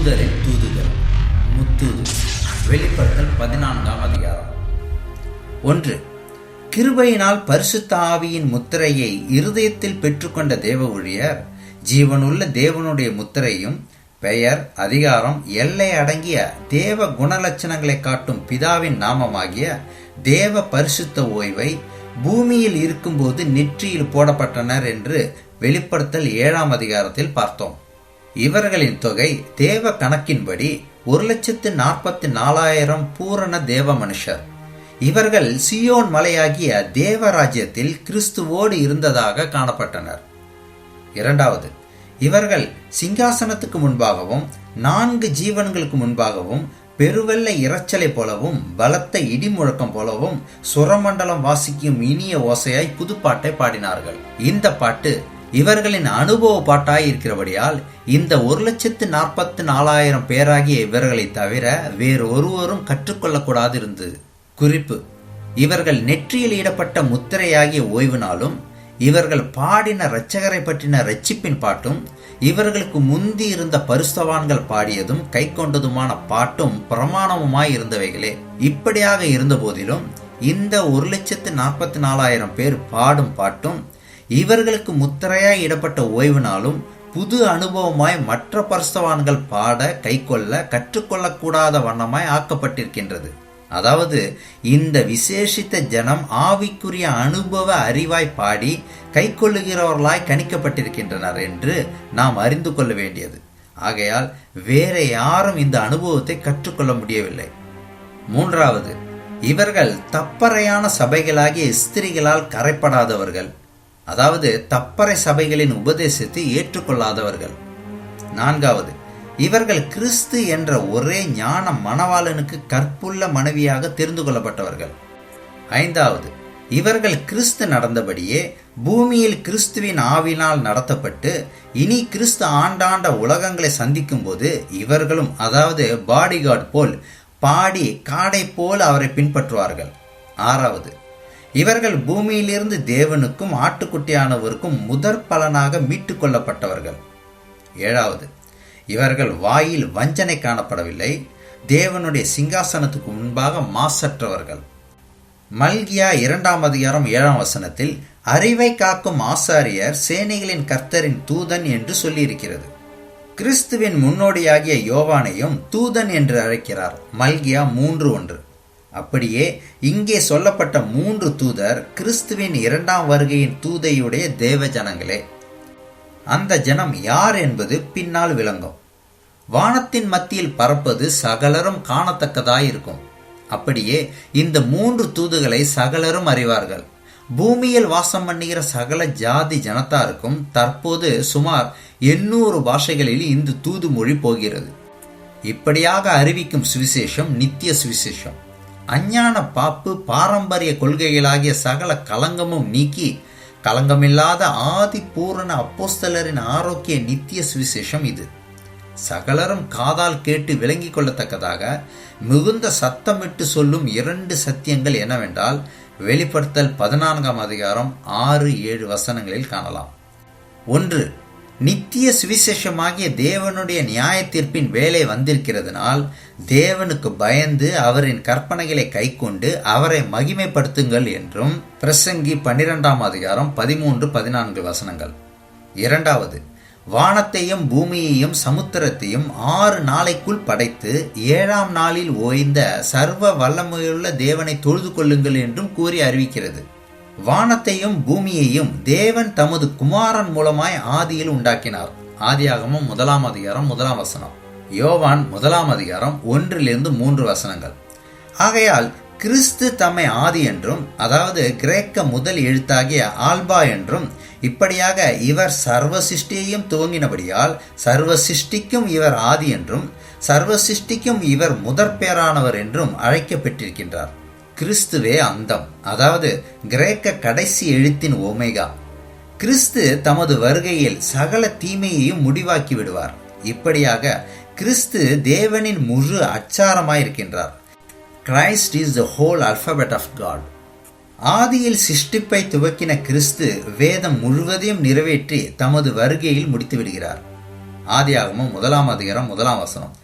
தூதரின் தூதுகள் முத்தூது. வெளிப்படுத்தல் பதினான்காம் அதிகாரம். ஒன்று கிருபையினால் பரிசுத்த ஆவியின் முத்திரையை இருதயத்தில் பெற்றுக்கொண்ட தேவ ஊழியர் ஜீவனுள்ள தேவனுடைய முத்திரையும் பெயர் அதிகாரம் எல்லை அடங்கிய தேவ குணலட்சணங்களை காட்டும் பிதாவின் நாமமாகிய தேவ பரிசுத்த ஓய்வை பூமியில் இருக்கும்போது நெற்றியில் போடப்பட்டனர் என்று வெளிப்படுத்தல் ஏழாம் அதிகாரத்தில் பார்த்தோம். இவர்களின் தொகை தேவ கணக்கின்படி ஒரு லட்சத்து நாற்பத்தி நாலாயிரம் பூரண தேவ மனுஷர் இவர்கள் சியோன் மலையாகிய தேவராஜ்யத்தில் கிறிஸ்துவோடு இருந்ததாக காணப்பட்டனர். இரண்டாவது இவர்கள் சிங்காசனத்துக்கு முன்பாகவும் நான்கு ஜீவன்களுக்கு முன்பாகவும் பெருவெள்ள இறைச்சலை போலவும் பலத்த இடி முழக்கம் போலவும் சுரமண்டலம் வாசிக்கும் இனிய ஓசையாய் புதுப்பாட்டை பாடினார்கள். இந்த பாட்டு இவர்களின் அனுபவ பாட்டாய் இருக்கிறபடியால் இந்த ஒரு லட்சத்து நாற்பத்தி நாலாயிரம் பேராகிய இவர்களை தவிர வேறு ஒருவரும் கற்றுக்கொள்ளக்கூடாது இருந்தது குறிப்பு இவர்கள் நெற்றியில் இடப்பட்ட முத்திரையாகிய ஓய்வு நாளும் இவர்கள் பாடின இரட்சகரை பற்றின ரட்சிப்பின் பாட்டும் இவர்களுக்கு முந்தி இருந்த பரிசவான்கள் பாடியதும் கை கொண்டதுமான பாட்டும் பிரமாணமுமாய் இருந்தவைகளே. இப்படியாக இருந்த போதிலும் இந்த ஒரு லட்சத்து நாற்பத்தி நாலாயிரம் பேர் பாடும் பாட்டும் இவர்களுக்கு முத்திரையாய் இடப்பட்ட ஓய்வு நாளும் புது அனுபவமாய் மற்ற பரிசவான்கள் பாட கைக்கொள்ள கற்றுக்கொள்ளக்கூடாத வண்ணமாய் ஆக்கப்பட்டிருக்கின்றது. அதாவது இந்த விசேஷித்த ஜனம் ஆவிக்குரிய அனுபவ அறிவாய் பாடி கைக்கொள்ளுகிறவர்களாய் கணிக்கப்பட்டிருக்கின்றனர் என்று நாம் அறிந்து கொள்ள வேண்டியது. ஆகையால் வேற யாரும் இந்த அனுபவத்தை கற்றுக்கொள்ள முடியவில்லை. மூன்றாவது இவர்கள் தப்பறையான சபைகளாகிய ஸ்திரிகளால் கரைப்படாதவர்கள். அதாவது தப்பறை சபைகளின் உபதேசத்தை ஏற்றுக்கொள்ளாதவர்கள். நான்காவது இவர்கள் கிறிஸ்து என்ற ஒரே ஞான மணவாளனுக்கு கற்புள்ள மனைவியாக தெரிந்து கொள்ளப்பட்டவர்கள். ஐந்தாவது இவர்கள் கிறிஸ்து நடந்தபடியே பூமியில் கிறிஸ்துவின் ஆவினால் நடத்தப்பட்டு இனி கிறிஸ்து ஆண்டாண்ட உலகங்களை சந்திக்கும் போது இவர்களும் அதாவது பாடிகார்டு போல் பாடி காடை போல் அவரை பின்பற்றுவார்கள். ஆறாவது இவர்கள் பூமியிலிருந்து தேவனுக்கும் ஆட்டுக்குட்டியானவருக்கும் முதற் பலனாக மீட்டு கொள்ளப்பட்டவர்கள். ஏழாவது இவர்கள் வாயில் வஞ்சனை காணப்படவில்லை தேவனுடைய சிங்காசனத்துக்கு முன்பாக மாசற்றவர்கள். மல்கியா இரண்டாம் அதிகாரம் ஏழாம் வசனத்தில் அறிவை காக்கும் ஆசாரியர் சேனைகளின் கர்த்தரின் தூதன் என்று சொல்லியிருக்கிறது. கிறிஸ்துவின் முன்னோடியாகிய யோவானையும் தூதன் என்று அழைக்கிறார். மல்கியா மூன்று ஒன்று. அப்படியே இங்கே சொல்லப்பட்ட மூன்று தூதர் கிறிஸ்துவின் இரண்டாம் வருகையின் தூதையுடைய தேவ ஜனங்களே அந்த ஜனம் யார் என்பது பின்னால் விளங்கும். வானத்தின் மத்தியில் பறப்பது சகலரும் காணத்தக்கதாயிருக்கும். அப்படியே இந்த மூன்று தூதுகளை சகலரும் அறிவார்கள். பூமியில் வாசம் பண்ணுகிற சகல ஜாதி ஜனத்தாருக்கும் தற்போது சுமார் எண்ணூறு பாஷைகளில் இந்த தூது மொழி போகிறது. இப்படியாக அறிவிக்கும் சுவிசேஷம் நித்திய சுவிசேஷம். அஞ்ஞான பாப்பு பாரம்பரிய கொள்கைகளாகிய சகல கலங்கமும் நீக்கி கலங்கமில்லாத ஆதி பூரண அப்போஸ்தலரின் ஆரோக்கிய நித்திய சுவிசேஷம் இது. சகலரும் காதால் கேட்டு விளங்கிக் கொள்ளத்தக்கதாக மிகுந்த சத்தமிட்டு சொல்லும் இரண்டு சத்தியங்கள் என்னவென்றால் வெளிப்படுத்தல் பதினான்காம் அதிகாரம் ஆறு ஏழு வசனங்களில் காணலாம். ஒன்று நித்திய சுவிசேஷமாகிய தேவனுடைய நியாய தீர்ப்பின் வேலை வந்திருக்கிறதுனால் தேவனுக்கு பயந்து அவரின் கற்பனைகளை கைக்கொண்டு அவரை மகிமைப்படுத்துங்கள் என்றும் பிரசங்கி பன்னிரெண்டாம் அதிகாரம் பதிமூன்று பதினான்கு வசனங்கள். இரண்டாவது வானத்தையும் பூமியையும் சமுத்திரத்தையும் ஆறு நாளைக்குள் படைத்து ஏழாம் நாளில் ஓய்ந்த சர்வ வல்லமையுள்ள தேவனை தொழுது கொள்ளுங்கள் என்றும் கூறி அறிவிக்கிறது. வானத்தையும் பூமியையும் தேவன் தமது குமாரன் மூலமாய் ஆதியில் உண்டாக்கினார். ஆதியாகமும் முதலாம் அதிகாரம் முதலாம் வசனம். யோவான் முதலாம் அதிகாரம் ஒன்றிலிருந்து மூன்று வசனங்கள். ஆகையால் கிறிஸ்து தம்மை ஆதி என்றும் அதாவது கிரேக்க முதல் எழுத்தாகிய ஆல்பா என்றும் இப்படியாக இவர் சர்வ சிருஷ்டியையும் துவங்கினபடியால் சர்வ சிருஷ்டிக்கும் இவர் ஆதி என்றும் சர்வ சிருஷ்டிக்கும் இவர் முதற்பேரானவர் என்றும் அழைக்கப்பட்டிருக்கின்றார் கிறிஸ்துவே அந்தம். அதாவது கிரேக்க கடைசி எழுத்தின் ஓமேகா கிறிஸ்து தமது வருகையில் சகல தீமையையும் முடிவாக்கி விடுவார். இப்படியாக கிறிஸ்து தேவனின் முழு அச்சாரமாயிருக்கின்றார். Christ is the whole alphabet of God ஆதியில் சிருஷ்டிப்பை துவக்கின கிறிஸ்து வேதம் முழுவதையும் நிறைவேற்றி தமது வருகையில் முடித்து விடுகிறார். ஆதியாகமும் முதலாம் அதிகாரம் முதலாம் வசனம்.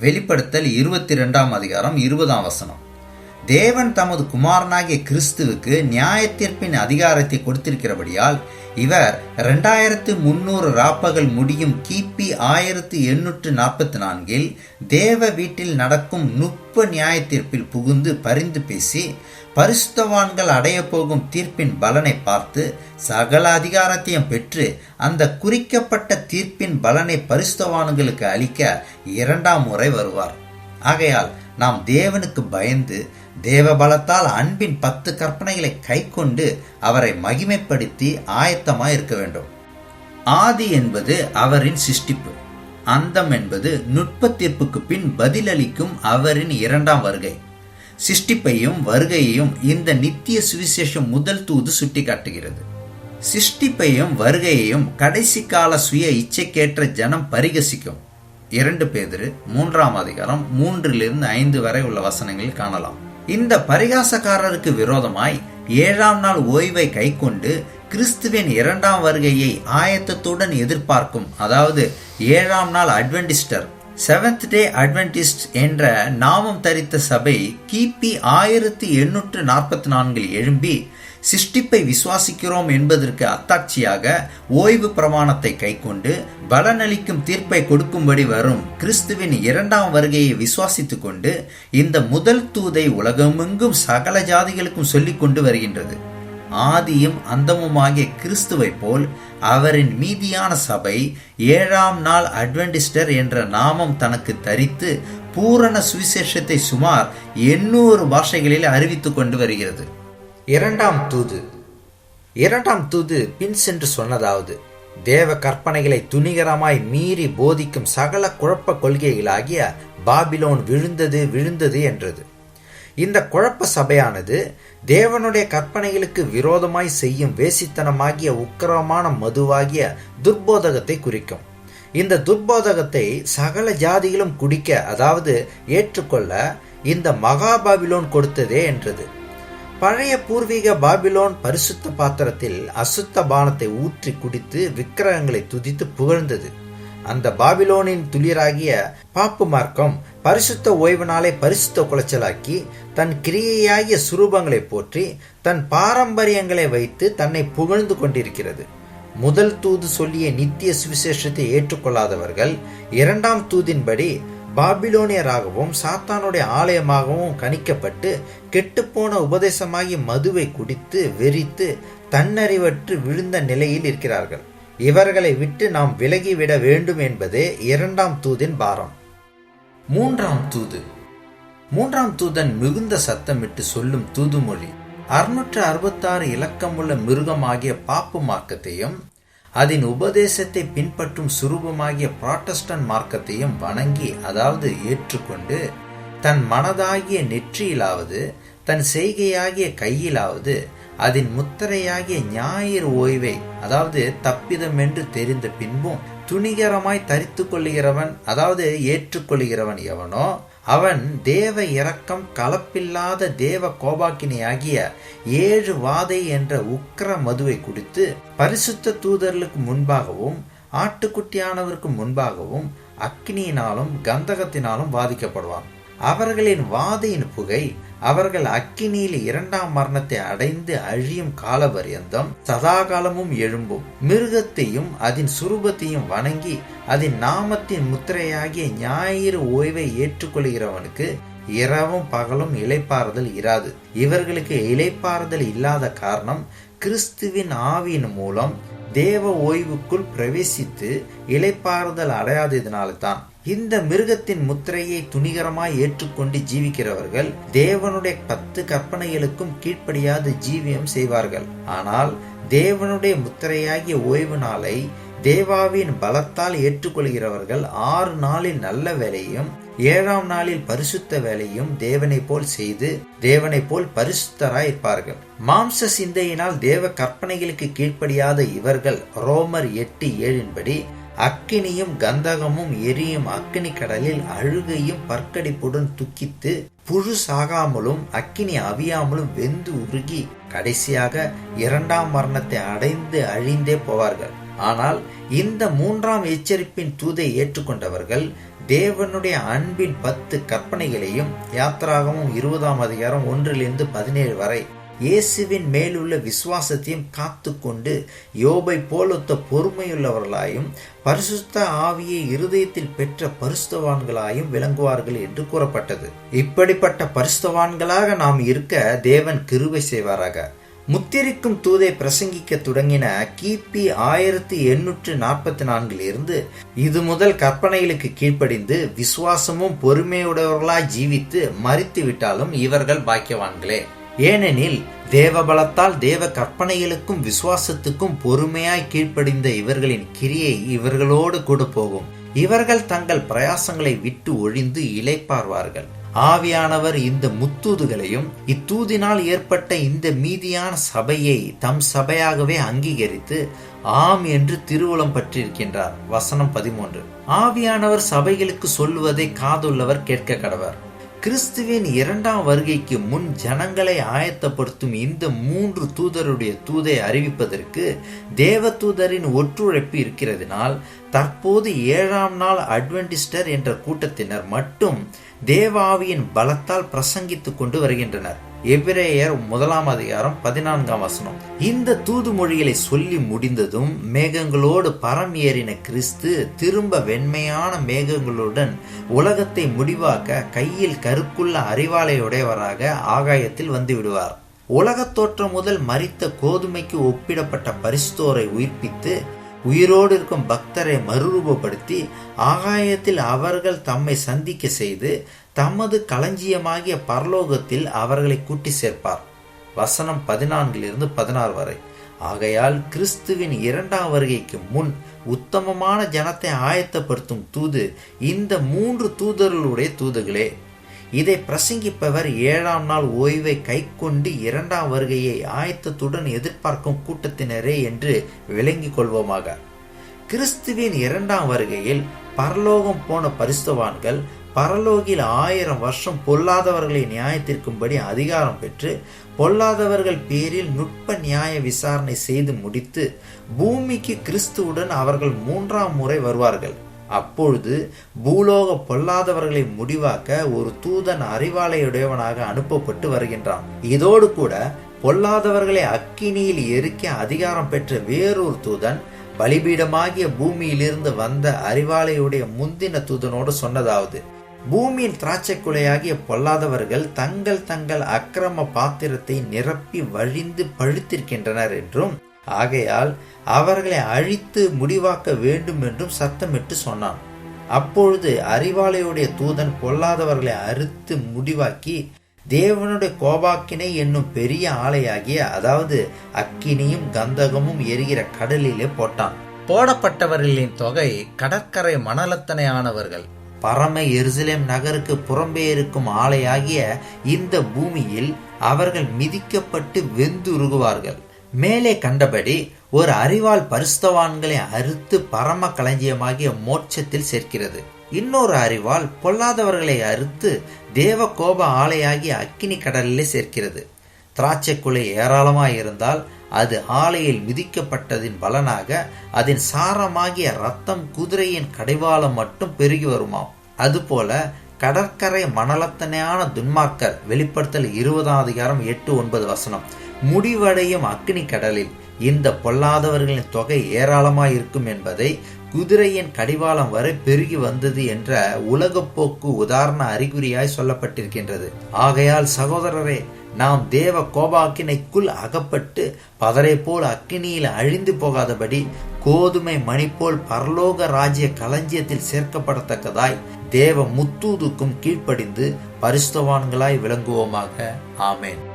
வெளிப்படுத்தல் இருபத்தி ரெண்டாம் அதிகாரம் இருபதாம் வசனம். தேவன் தமது குமாரனாகிய கிறிஸ்துவுக்கு நியாயத்தீர்ப்பின் அதிகாரத்தை கொடுத்திருக்கிறபடியால் இவர் ரெண்டாயிரத்து முன்னூறு ராப்பகல் முடியும் கிபி ஆயிரத்து எண்ணூற்று நாற்பத்தி நான்கில் தேவ வீட்டில் நடக்கும் நுட்ப நியாயத்தீர்ப்பில் புகுந்து பரிந்து பேசி பரிசுத்தவான்கள் அடைய போகும் தீர்ப்பின் பலனை பார்த்து சகல அதிகாரத்தையும் பெற்று அந்த குறிக்கப்பட்ட தீர்ப்பின் பலனை பரிசுத்தவான்களுக்கு அளிக்க இரண்டாம் முறை வருவார். ஆகையால் நாம் தேவனுக்கு பயந்து தேவபலத்தால் அன்பின் பத்து கற்பனைகளை கைக்கொண்டு அவரை மகிமைப்படுத்தி ஆயத்தமாய் இருக்க வேண்டும். ஆதி என்பது அவரின் சிருஷ்டிப்பு. அந்தம் என்பது நுட்பத்தீர்ப்புக்கு பின் பதிலளிக்கும் அவரின் இரண்டாம் வருகை. சிருஷ்டிப்பையும் வருகையையும் இந்த நித்திய சுவிசேஷம் முதல் தூது சுட்டிக்காட்டுகிறது. சிருஷ்டிப்பையும் வருகையையும் கடைசி கால சுய இச்சைக்கேற்ற ஜனம் பரிகசிக்கும். இரண்டு பேதிரு மூன்றாம் அதிகாரம் மூன்றிலிருந்து ஐந்து வரை உள்ள வசனங்களில் காணலாம். இந்த பரிகாசக்காரருக்கு விரோதமாய் ஏழாம் நாள் ஓய்வை கைக்கொண்டு கிறிஸ்துவின் இரண்டாம் வருகையை ஆயத்தத்துடன் எதிர்பார்க்கும் அதாவது ஏழாம் நாள் அட்வென்டிஸ்டர் செவன்த் டே அட்வென்டிஸ்ட் என்ற நாமம் தரித்த சபை கிபி ஆயிரத்தி எண்ணூற்று நாற்பத்தி நான்கில் எழும்பி சிருஷ்டிப்பை விசுவாசிக்கிறோம் என்பதற்கு அத்தாட்சியாக ஓய்வு பிரமாணத்தை கைக்கொண்டு பலனளிக்கும் தீர்ப்பை கொடுக்கும்படி வரும் கிறிஸ்துவின் இரண்டாம் வருகையை விசுவாசித்துக் கொண்டு இந்த முதல் தூதை உலகமெங்கும் சகல ஜாதிகளுக்கும் சொல்லிக் கொண்டு வருகின்றது. ஆதியும் அந்தமுமாகிய கிறிஸ்துவை போல் அவரின் மீதியான சபை ஏழாம் நாள் அட்வென்டிஸ்டர் என்ற நாமம் தனக்கு தரித்து பூரண சுவிசேஷத்தை சுமார் எண்ணூறு பாஷைகளில் அறிவித்துக் கொண்டு வருகிறது. இரண்டாம் தூது. இரண்டாம் தூது பின் சென்று சொன்னதாவது தேவ கற்பனைகளை துணிகரமாய் மீறி போதிக்கும் சகல குழப்ப கொள்கைகளாகிய பாபிலோன் விழுந்தது விழுந்தது என்றது. இந்த குழப்ப சபையானது தேவனுடைய கற்பனைகளுக்கு விரோதமாய் செய்யும் வேசித்தனமாகிய உக்கிரமான மதுவாகிய துர்போதகத்தை குறிக்கும். இந்த துர்போதகத்தை சகல ஜாதிகளும் குடிக்க அதாவது ஏற்றுக்கொள்ள இந்த மகாபாபிலோன் கொடுத்ததே என்றது. பழைய பூர்வீக பாபிலோன் பரிசுத்த பாத்திரத்தில் அசுத்த பானத்தை ஊற்றி குடித்து விக்கிரகங்களை துதித்து புகழ்ந்தது. அந்த பாபிலோனின் துளிராகிய பாப்பு மார்க்கம் பரிசுத்த ஓய்வு நாளை பரிசுத்த குலைச்சலாக்கி தன் கிரியையாகிய சுரூபங்களை போற்றி தன் பாரம்பரியங்களை வைத்து தன்னை புகழ்ந்து கொண்டிருக்கிறது. முதல் தூது சொல்லிய நித்திய சுவிசேஷத்தை ஏற்றுக்கொள்ளாதவர்கள் இரண்டாம் தூதின்படி பாபிலோனியராகவும் சாத்தானுடைய ஆலயமாகவும் கணிக்கப்பட்டு கெட்டுப்போன உபதேசமாகி மதுவை குடித்து வெறித்து தன்னறிவற்று விழுந்த நிலையில் இருக்கிறார்கள். இவர்களை விட்டு நாம் விலகிவிட வேண்டும் என்பதே இரண்டாம் தூதின் பாரம். மூன்றாம் தூது. மூன்றாம் தூதன் மிகுந்த சத்தமிட்டு சொல்லும் தூதுமொழி அறுநூற்று அறுபத்தாறு இலக்கமுள்ள மிருகமாகிய பாப்பு மார்க்கத்தையும் அதன் உபதேசத்தை பின்பற்றும் சுரூபமாகிய புராட்டஸ்டன் மார்க்கத்தையும் வணங்கி அதாவது ஏற்றுக்கொண்டு தன் மனதாகிய நெற்றியிலாவது தன் செய்கையாகிய கையிலாவது அதன் முத்திரையாகிய ஞாயிறு ஓய்வை அதாவது தப்பிதம் என்று தெரிந்த பின்பும் துணிகரமாய் தரித்து கொள்ளுகிறவன் அதாவது ஏற்றுக்கொள்கிறவன் எவனோ அவன் தேவ இரக்கம் கலப்பில்லாத தேவ கோபாக்கினியாகிய ஏழு வாதை என்ற உக்கிர மதுவை குடித்து பரிசுத்த தூதர்களுக்கு முன்பாகவும் ஆட்டுக்குட்டியானவருக்கு முன்பாகவும் அக்னியினாலும் கந்தகத்தினாலும் வாதிக்கப்படுவான். அவர்களின் வாதையின் புகை அவர்கள் அக்கினியில் இரண்டாம் மரணத்தை அடைந்து அழியும் காலபரியந்தம் சதாகாலமும் எழும்பும். மிருகத்தையும் அதன் சுரூபத்தையும் வணங்கி அதன் நாமத்தின் முத்திரையாகிய ஞாயிறு ஓய்வை ஏற்றுக்கொள்கிறவனுக்கு இரவும் பகலும் இலைப்பாறுதல் இராது. இவர்களுக்கு இலைப்பாறுதல் இல்லாத காரணம் கிறிஸ்துவின் ஆவியின் மூலம் தேவ ஓய்வுக்குள் பிரவேசித்து இலைப்பாறுதல் அடையாததினால்தான். இந்த மிருகத்தின் முத்திரையை துணிகரமாய் ஏற்றுக்கொண்டு ஜீவிக்கிறவர்கள் தேவனுடைய பத்து கற்பனைகளுக்கும் கீழ்ப்படியாத ஜீவியம் செய்வார்கள். ஆனால் தேவனுடைய முத்திரையாகிய ஓய்வு நாளை தேவாவின் பலத்தால் ஏற்றுக்கொள்கிறவர்கள் ஆறு நாளில் நல்ல வேலையும் ஏழாம் நாளில் பரிசுத்த வேலையும் தேவனை போல் செய்து தேவனை போல் பரிசுத்தராய் இருப்பார்கள். மாம்ச சிந்தையினால் தேவ கற்பனைகளுக்கு கீழ்ப்படியாத இவர்கள் ரோமர் எட்டு ஏழின்படி அக்கினியும் கந்தகமும் எரியும் அக்கினி கடலில் அழுகையும் பற்கடிப்புடன் துக்கித்து புழு சாகாமலும் அக்கினி அவியாமலும் வெந்து உருகி கடைசியாக இரண்டாம் மரணத்தை அடைந்து அழிந்தே போவார்கள். ஆனால் இந்த மூன்றாம் எச்சரிப்பின் தூதை ஏற்றுக்கொண்டவர்கள் தேவனுடைய அன்பின் பத்து கற்பனைகளையும் யாத்திராகமும் இருபதாம் அதிகாரம் ஒன்றிலிருந்து பதினேழு வரை இயேசுவின் மேலுள்ள விசுவாசத்தையும் காத்து கொண்டு யோபை போலொத்த பொறுமையுள்ளவர்களாயும் பரிசுத்த ஆவியை இருதயத்தில் பெற்ற பரிசுத்தவான்களாயும் விளங்குவார்கள் என்று கூறப்பட்டது. இப்படிப்பட்ட பரிசுத்தவான்களாக நாம் இருக்க தேவன் கிருவை செய்வாராக. முத்திரிக்கும் தூதை பிரசங்கிக்க தொடங்கின கிபி ஆயிரத்தி எண்ணூற்று நாற்பத்தி நான்கில் இருந்து இது முதல் கற்பனைகளுக்கு கீழ்ப்படிந்து விசுவாசமும் பொறுமையுடையவர்களாய் ஜீவித்து மறித்து விட்டாலும் இவர்கள் பாக்கியவான்களே. ஏனெனில் தேவபலத்தால் தேவ கற்பனைகளுக்கும் விசுவாசத்துக்கும் பொறுமையாய் கீழ்ப்படிந்த இவர்களின் கிரியை இவர்களோடு கூட போகும். இவர்கள் தங்கள் பிரயாசங்களை விட்டு ஒழிந்து இலைப்பார்வார்கள் ஆவியானவர் இந்த முத்தூதுகளையும் இத்தூதினால் ஏற்பட்ட இந்த மீதியான சபையை தம் சபையாகவே அங்கீகரித்து ஆம் என்று திருவுளம் பற்றியிருக்கின்றார். வசனம் பதிமூன்று. ஆவியானவர் சபைகளுக்கு சொல்லுவதை காதுள்ளவர் கேட்க கடவர். கிறிஸ்துவின் இரண்டாம் வருகைக்கு முன் ஜனங்களை ஆயத்தப்படுத்தும் இந்த மூன்று தூதருடைய தூதை அறிவிப்பதற்கு தேவ தூதரின் ஒற்றுழைப்பு இருக்கிறதுனால் தற்போது ஏழாம் நாள் அட்வென்டிஸ்டர் என்ற கூட்டத்தினர் மட்டும் தேவாவியின் பலத்தால் பிரசங்கித்துக் கொண்டு வருகின்றனர். எபிரேயர் முதலாம் அதிகாரம் பதினான்காம் வசனம். இந்த தூது மொழிகளை சொல்லி முடிந்ததும் மேகங்களோடு பரம் ஏறின கிறிஸ்து திரும்ப வெண்மையான மேகங்களுடன் உலகத்தை முடிவாக்க கையில் கருக்குள்ள அறிவாலையுடையவராக ஆகாயத்தில் வந்து விடுவார். உலகத் தோற்றம் முதல் மறித்த கோதுமைக்கு ஒப்பிடப்பட்ட பரிசுத்தோரை உயிர்ப்பித்து உயிரோடு இருக்கும் பக்தரை மறுரூபப்படுத்தி ஆகாயத்தில் அவர்கள் தம்மை சந்திக்க செய்து தமது களஞ்சியமாகிய பரலோகத்தில் அவர்களை கூட்டி சேர்ப்பார். வசனம் பதினான்கிலிருந்து பதினாறு வரை. ஆகையால் கிறிஸ்துவின் இரண்டாம் வருகைக்கு முன் உத்தமமான ஜனத்தை ஆயத்தப்படுத்தும் தூது இந்த மூன்று தூதர்களுடைய தூதுகளே. இதை பிரசங்கிப்பவர் ஏழாம் நாள் ஓய்வை கை கொண்டு இரண்டாம் வருகையை ஆயத்தத்துடன் எதிர்பார்க்கும் கூட்டத்தினரே என்று விளங்கிக் கொள்வோமாக. கிறிஸ்துவின் இரண்டாம் வருகையில் பரலோகம் போன பரிசுவான்கள் பரலோகில் ஆயிரம் வருஷம் பொல்லாதவர்களை நியாயத்திற்கும்படி அதிகாரம் பெற்று பொல்லாதவர்கள் பேரில் நுட்ப நியாய விசாரணை செய்து முடித்து பூமிக்கு கிறிஸ்துவுடன் அவர்கள் மூன்றாம் முறை வருவார்கள். அப்பொழுது பூலோக பொல்லாதவர்களை முடிவாக்க ஒரு தூதன் அறிவாளையுடையவனாக அனுப்பப்பட்டு வருகின்றான். இதோடு கூட பொல்லாதவர்களை அக்கினியில் எரிக்க அதிகாரம் பெற்ற வேறொரு தூதன் பலிபீடமாகிய பூமியிலிருந்து வந்த அறிவாளையுடைய முந்தின தூதனோடு சொன்னதாவது பூமியின் திராட்சைக்குலையாகிய பொல்லாதவர்கள் தங்கள் தங்கள் அக்கிரம பாத்திரத்தை நிரப்பி வழிந்து பழுத்திருக்கின்றனர் என்றும் ஆகையால் அவர்களை அழித்து முடிவாக்க வேண்டும் என்றும் சத்தமிட்டு சொன்னான். அப்பொழுது அறிவாளையுடைய தூதன் பொல்லாதவர்களை அறுத்து முடிவாக்கி தேவனுடைய கோபாக்கினை என்னும் பெரிய ஆலையாகிய அதாவது அக்கினியும் கந்தகமும் எரிகிற கடலிலே போட்டான். போடப்பட்டவர்களின் தொகை கடற்கரை மணலத்தனையானவர்கள். பரம எருசலேம் நகருக்கு புறம்பே இருக்கும் ஆலையாகிய இந்த பூமியில் அவர்கள் மிதிக்கப்பட்டு வெந்துருகுவார்கள். மேலே கண்டபடி ஒரு அறிவால் பரிசுத்தவான்களை அறுத்து பரம களஞ்சியமாகிய மோட்சத்தில் சேர்க்கிறது. இன்னொரு அறிவால் பொல்லாதவர்களை அறுத்து தேவ கோப ஆலையாகிய அக்கினி கடலிலே சேர்க்கிறது. திராட்சை குலை இருந்தால் அது ஆலையில் மிதிக்கப்பட்டதின் பலனாக அதன் சாரமாகிய ரத்தம் குதிரையின் கடைவாளம் மட்டும் பெருகி வருமாம். அதுபோல கடற்கரை மணலத்தனையான துன்மார்க்கர் வெளிப்படுத்தல் இருபதாம் அதிகாரம் எட்டு ஒன்பது வசனம். முடிவடையும் அக்னி கடலில் இந்த பொல்லாதவர்களின் தொகை ஏராளமாய் இருக்கும் என்பதை குதிரையின் கடிவாளம் வரை பெருகி வந்தது என்ற உலகப்போக்கு உதாரண அறிகுறியாய் சொல்லப்பட்டிருக்கின்றது. ஆகையால் சகோதரரே நாம் தேவ கோபாக்கினைக்குள் அகப்பட்டு பதரை போல் அக்கினியில் அழிந்து போகாதபடி கோதுமை மணி போல் பரலோக ராஜ்ய களஞ்சியத்தில் சேர்க்கப்படத்தக்கதாய் தேவ முத்தூதுக்கும் கீழ்ப்படிந்து பரிசுத்தவான்களாய் விளங்குவோமாக. ஆமேன்.